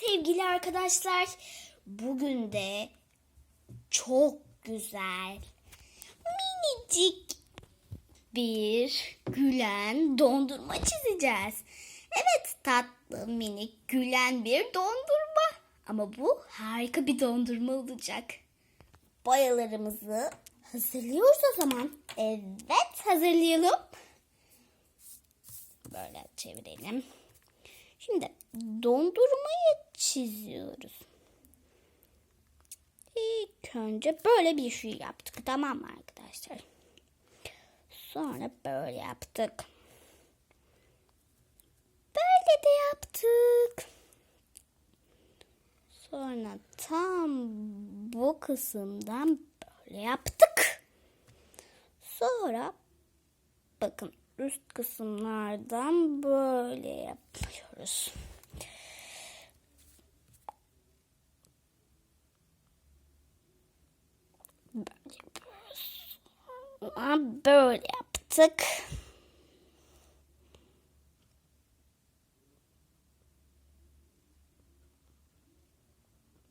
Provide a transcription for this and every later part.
Sevgili arkadaşlar, bugün de çok güzel, minicik bir gülen dondurma çizeceğiz. Evet, tatlı, minik, gülen bir dondurma. Ama bu harika bir dondurma olacak. Boyalarımızı hazırlıyoruz o zaman. Evet, hazırlayalım. Böyle çevirelim. Şimdi dondurmayı çiziyoruz. İlk önce böyle bir şey yaptık. Tamam mı arkadaşlar? Sonra böyle yaptık. Böyle de yaptık. Sonra tam bu kısımdan böyle yaptık. Sonra bakın üst kısımlardan böyle yapıyoruz. Böyle yaptık.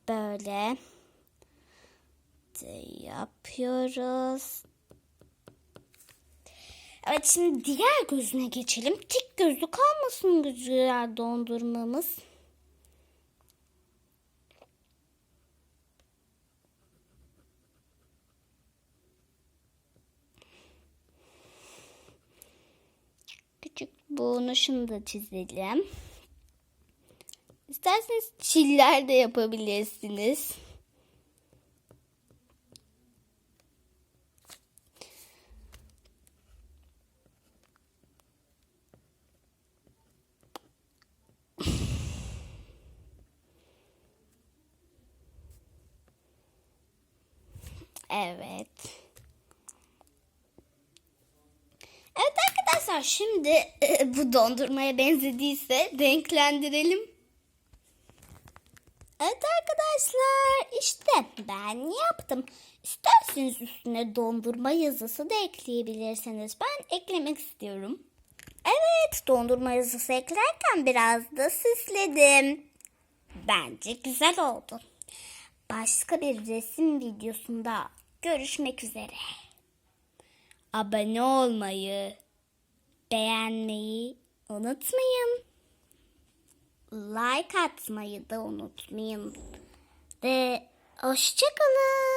Böyle yapıyoruz. Evet şimdi diğer gözüne geçelim. Tik gözlü kalmasın güzel dondurmamız. Küçük bonuşunu da çizelim. İsterseniz çiller de yapabilirsiniz. Evet arkadaşlar şimdi e, bu dondurmaya benzediyse renklendirelim. Evet arkadaşlar işte ben yaptım. İsterseniz üstüne dondurma yazısı da ekleyebilirsiniz. Ben eklemek istiyorum. Evet dondurma yazısı eklerken biraz da süsledim. Bence güzel oldu. Başka bir resim videosunda görüşmek üzere. Abone olmayı, beğenmeyi unutmayın. Like atmayı da unutmayın. Ve hoşçakalın.